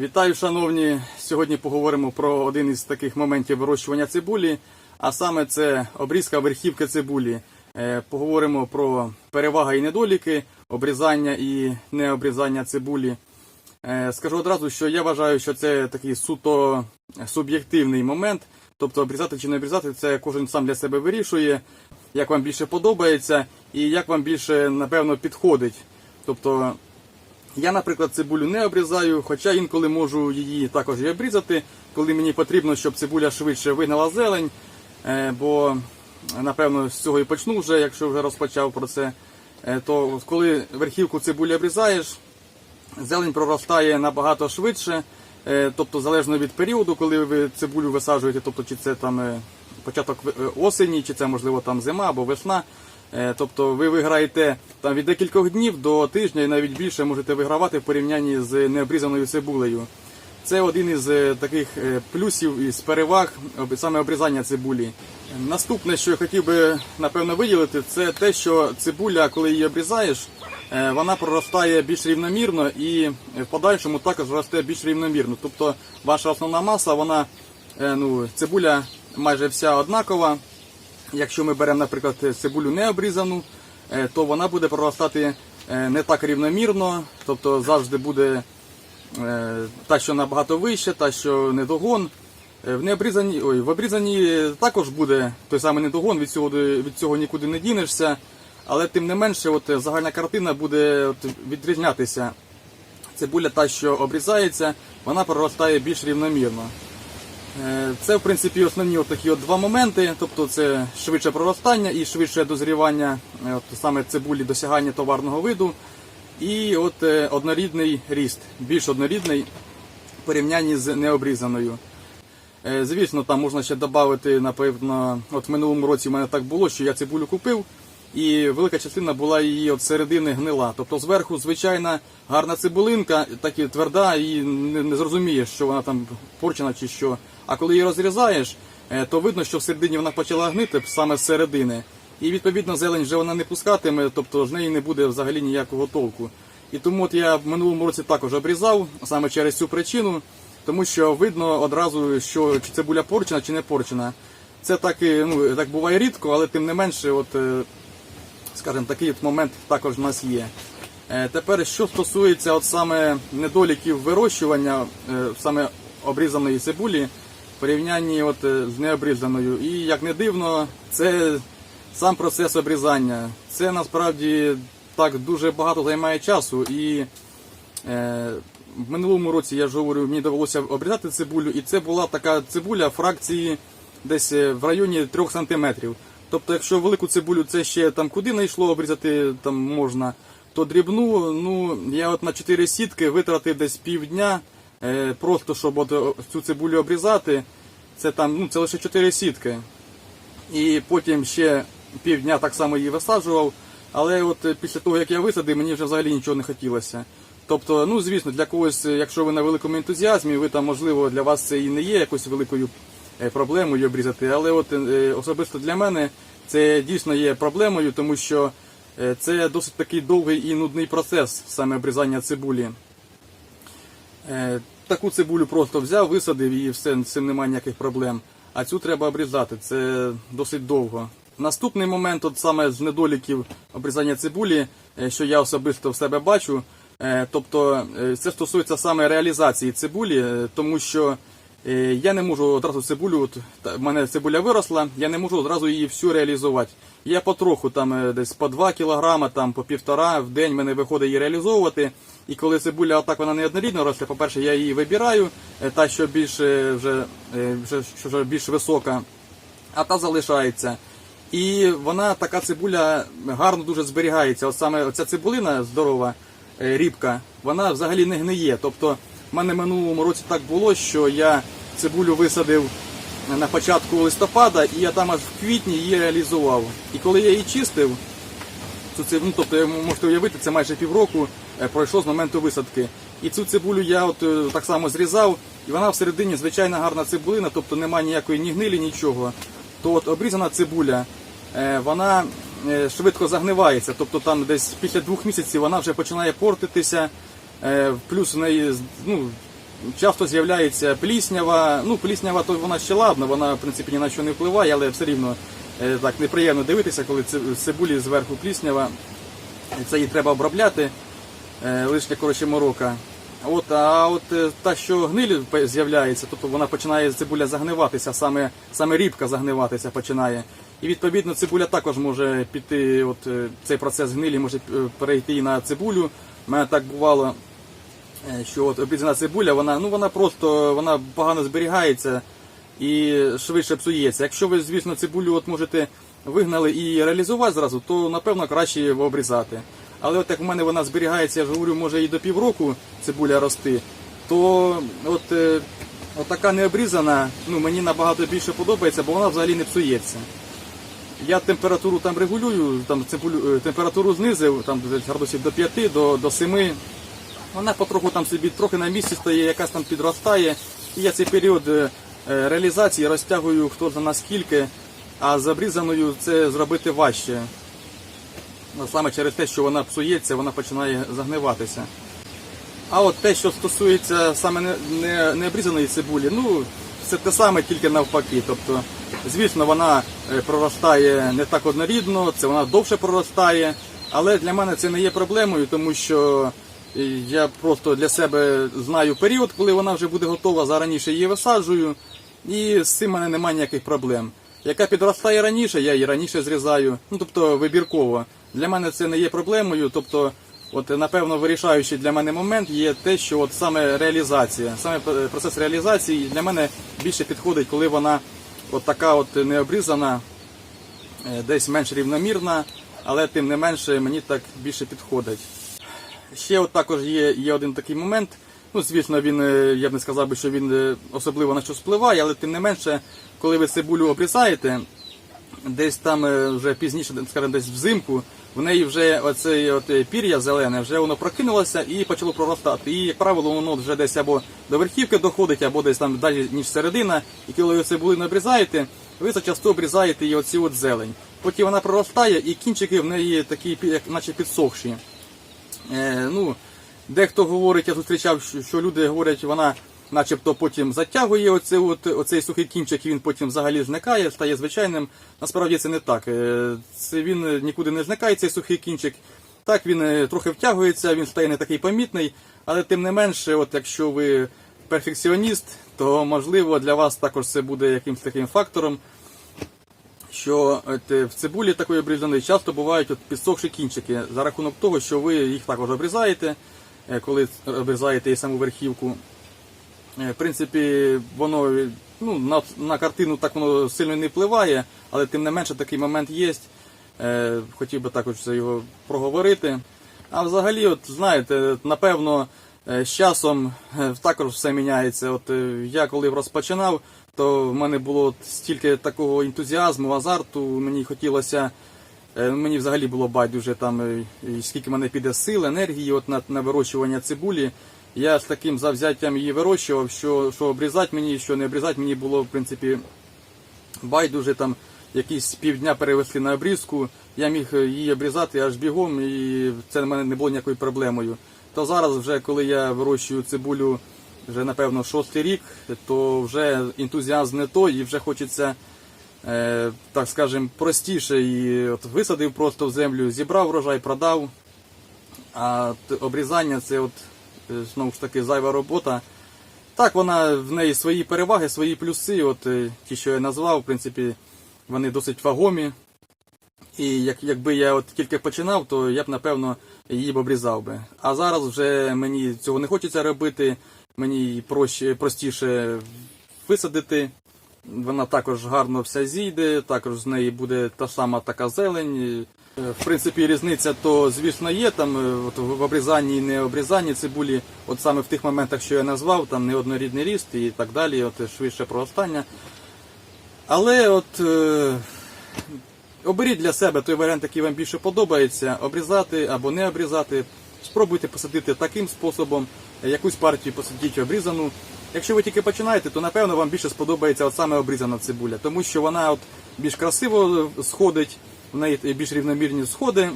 Вітаю, шановні! Сьогодні поговоримо про один із таких моментів вирощування цибулі, а саме це обрізка верхівки цибулі. Е, Поговоримо про переваги і недоліки, обрізання і необрізання цибулі. Е, Скажу одразу, що я вважаю, що це такий суто суб'єктивний момент. Тобто обрізати чи не обрізати, це кожен сам для себе вирішує, як вам більше подобається і як вам більше, напевно, підходить. Тобто я, наприклад, цибулю не обрізаю, хоча інколи можу її також і обрізати, коли мені потрібно, щоб цибуля швидше вигнала зелень. Е, Бо, напевно, з цього і почну вже, якщо вже розпочав про це. Е, То коли верхівку цибулі обрізаєш, зелень проростає набагато швидше. Е, Тобто, залежно від періоду, коли ви цибулю висаджуєте, тобто чи це там початок осені, чи це можливо там зима або весна. Е, Тобто ви виграєте там від декількох днів до тижня і навіть більше можете вигравати в порівнянні з необрізаною цибулею. Це один із е, таких е, плюсів із переваг саме обрізання цибулі. Наступне, що я хотів би напевно виділити, це те, що цибуля, коли її обрізаєш, вона проростає більш рівномірно і в подальшому також росте більш рівномірно. Тобто ваша основна маса, вона ну, цибуля майже вся однакова. Якщо ми беремо, наприклад, цибулю не обрізану, е, то вона буде проростати е, не так рівномірно, тобто завжди буде е, та, що набагато вище, та, що недогон. В необрізаній, ой, в обрізаній також буде той самий недогон, від цього, від цього нікуди не дінешся. Але тим не менше, от, загальна картина буде от, відрізнятися. Цибуля та, що обрізається, вона проростає більш рівномірно. Е, Це, в принципі, основні от такі от два моменти. Тобто це швидше проростання і швидше дозрівання е, от саме цибулі досягання товарного виду. І от е, однорідний ріст, більш однорідний в порівнянні з необрізаною. Звісно, там можна ще додати, напевно, от в минулому році в мене так було, що я цибулю купив, і велика частина була її от середини гнила. Тобто зверху звичайна гарна цибулинка, так і тверда, і не зрозумієш, що вона там порчена чи що. А коли її розрізаєш, е, то видно, що всередині вона почала гнити саме з середини. І відповідно зелень вже вона не пускатиме, тобто з неї не буде взагалі ніякого толку. І тому от я в минулому році також обрізав саме через цю причину, тому що видно одразу, що чи цибуля порчена, чи не порчена. Це так, ну, так буває рідко, але тим не менше, от, е, скажімо, такий от момент також в нас є. Е, Тепер, що стосується от саме недоліків вирощування саме обрізаної цибулі в порівнянні от е, з необрізаною. І як не дивно, це сам процес обрізання. Це насправді так дуже багато займає часу. І е, в минулому році я ж говорю, мені довелося обрізати цибулю, і це була така цибуля фракції десь е, в районі 3 сантиметрів. Тобто, якщо велику цибулю це ще там куди не йшло обрізати там можна, то дрібну, ну я от на 4 сітки витратив десь півдня, просто щоб от цю цибулю обрізати. Це там, ну це лише 4 сітки. І потім ще півдня так само її висаджував. Але от е, після того, як я висадив, мені вже взагалі нічого не хотілося. Тобто, ну звісно, для когось, е, якщо ви на великому ентузіазмі, ви там, можливо, для вас це і не є якоюсь великою е, проблемою обрізати. Але от е, особисто для мене це дійсно є проблемою, тому що е, це досить такий довгий і нудний процес саме обрізання цибулі. Е, Таку цибулю просто взяв, висадив і все, цим немає ніяких проблем. А цю треба обрізати, це досить довго. Наступний момент, от саме з недоліків обрізання цибулі, е, що я особисто в себе бачу, е, тобто це стосується саме реалізації цибулі, тому що я не можу одразу цибулю, от в мене цибуля виросла, я не можу одразу її всю реалізувати. Я потроху там десь по 2 кілограма, там по півтора в день мене виходить її реалізовувати. І коли цибуля отак вона неоднорідно росте, по-перше, я її вибираю, е, та що більш е, вже, е, вже, більш висока, а та залишається. І вона така цибуля гарно дуже зберігається. От саме ця цибулина здорова, рібка, вона взагалі не гниє. Тобто, в мене минулому році так було, що я цибулю висадив на початку листопада, і я там аж в квітні її реалізував. І коли я її чистив, цю цибулю, ну, тобто, можете уявити, це майже півроку пройшло з моменту висадки. І цю цибулю я от е, так само зрізав, і вона всередині звичайна гарна цибулина, тобто немає ніякої ні гнилі, нічого. То от обрізана цибуля, е, вона е, швидко загнивається, тобто там десь після двох місяців вона вже починає портитися, е, плюс в неї ну, часто з'являється пліснява. Ну, пліснява то вона ще ладно, вона в принципі ні на що не впливає, але все рівно е, так неприємно дивитися, коли цибулі зверху пліснява. Це її треба обробляти е, лишня коротше морока. От, а от е, та, що гниль з'являється, тобто вона починає цибуля загниватися, саме, саме рібка загниватися починає. І відповідно цибуля також може піти, от е, цей процес гнилі може е, перейти і на цибулю. У мене так бувало, е, що от обрізана цибуля, вона, ну, вона просто вона погано зберігається і швидше псується. Якщо ви, звісно, цибулю от можете вигнали і реалізувати зразу, то напевно краще обрізати. Але от як в мене вона зберігається, я ж говорю, може і до півроку цибуля рости, то от, е, от така необрізана, ну мені набагато більше подобається, бо вона взагалі не псується. Я температуру там регулюю, там цибулю, е, температуру знизив, там градусів до 5, до, до 7. Вона потроху там собі трохи на місці стає, якась там підростає. І я цей період е, реалізації розтягую хто за наскільки, а з обрізаною це зробити важче. Ну, Саме через те, що вона псується, вона починає загниватися. А от те, що стосується саме не, не, необрізаної цибулі, ну це те саме, тільки навпаки. Тобто, звісно, вона е, проростає не так однорідно, це вона довше проростає, але для мене це не є проблемою, тому що е, я просто для себе знаю період, коли вона вже буде готова, зараніше її висаджую, і з цим в мене немає ніяких проблем. Яка підростає раніше, я її раніше зрізаю, ну тобто вибірково. Для мене це не є проблемою. Тобто, от напевно, вирішаючий для мене момент є те, що от саме реалізація, саме е, процес реалізації для мене більше підходить, коли вона от така от необрізана, е, десь менш рівномірна, але тим не менше мені так більше підходить. Ще от також є, є один такий момент. Ну, звісно, він, е, я б не сказав би, що він особливо на що впливає, але тим не менше, коли ви цибулю обрізаєте, десь там е, вже пізніше, скажімо, десь взимку, в неї вже оце от е, пір'я зелене, вже воно прокинулося і почало проростати. І, як правило, воно вже десь або до верхівки доходить, або десь там далі, ніж середина. І коли ви цибулину обрізаєте, ви зачасту обрізаєте її оці от зелень. Потім вона проростає, і кінчики в неї такі, як наче підсохші. Е, ну, дехто говорить, я зустрічав, що люди говорять, вона начебто потім затягує оце, от, оцей сухий кінчик, і він потім взагалі зникає, стає звичайним. Насправді це не так. Е, Це він нікуди не зникає, цей сухий кінчик. Так, він е, трохи втягується, він стає не такий помітний, але тим не менше, от якщо ви перфекціоніст, то можливо для вас також це буде якимось таким фактором що от, е, в цибулі такої обрізаної часто бувають от підсохші кінчики за рахунок того, що ви їх також обрізаєте, коли обрізаєте і саму верхівку. Е, В принципі, воно ну, на, на картину так воно сильно не впливає, але тим не менше такий момент є. Е, Хотів би також це його проговорити. А взагалі, от знаєте, напевно, е, з часом також все міняється. От я коли розпочинав, то в мене було стільки такого ентузіазму, азарту, мені хотілося. Мені взагалі було байдуже там, скільки мене піде сил, енергії от на, на вирощування цибулі. Я з таким завзяттям її вирощував, що, що обрізати мені, що не обрізати мені було, в принципі, байдуже там якісь півдня перевести на обрізку. Я міг е, її обрізати аж бігом, і це в мене не було ніякою проблемою. То зараз, вже коли я вирощую цибулю вже напевно шостий рік, то вже ентузіазм не той, і вже хочеться, е, так скажем, простіше. І от висадив просто в землю, зібрав врожай, продав. А обрізання це от знову ж таки зайва робота. Так, вона в неї свої переваги, свої плюси. От е, ті, що я назвав, в принципі, вони досить вагомі. І як, якби я от тільки починав, то я б напевно її б обрізав би. А зараз вже мені цього не хочеться робити. Мені проще, простіше висадити. Вона також гарно вся зійде, також з неї буде та сама така зелень. Е, В принципі, різниця то, звісно, є там е, от в обрізанні і не обрізанні цибулі, от саме в тих моментах, що я назвав, там неоднорідний ріст і так далі, от швидше проростання. Але от е, оберіть для себе той варіант, який вам більше подобається, обрізати або не обрізати. Спробуйте посадити таким способом, якусь партію посадіть обрізану. Якщо ви тільки починаєте, то напевно вам більше сподобається от саме обрізана цибуля, тому що вона от більш красиво сходить, в неї більш рівномірні сходи,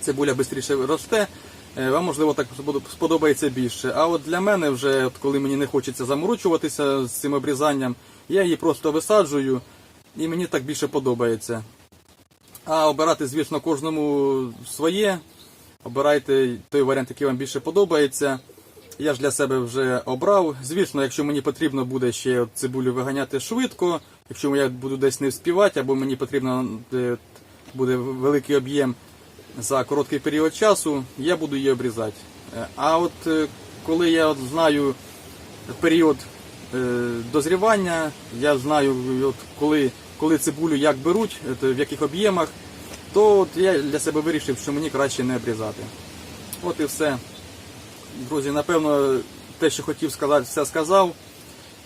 цибуля швидше росте. Е, Вам можливо так сподобається більше. А от для мене, вже от коли мені не хочеться заморочуватися з цим обрізанням, я її просто висаджую, і мені так більше подобається. А обирати, звісно, кожному своє. Обирайте той варіант, який вам більше подобається. Я ж для себе вже обрав. Звісно, якщо мені потрібно буде ще цибулю виганяти швидко, якщо я буду десь не вспівати, або мені потрібно буде великий об'єм за короткий період часу, я буду її обрізати. Е, А от е, коли я от знаю період е, дозрівання, я знаю, от коли, коли цибулю як беруть, в яких об'ємах, то от я для себе вирішив, що мені краще не обрізати. От і все. Друзі, напевно, те, що хотів сказати, все сказав.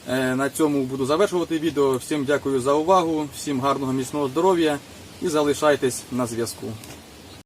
Е, На цьому буду завершувати відео. Всім дякую за увагу, всім гарного міцного здоров'я і залишайтесь на зв'язку.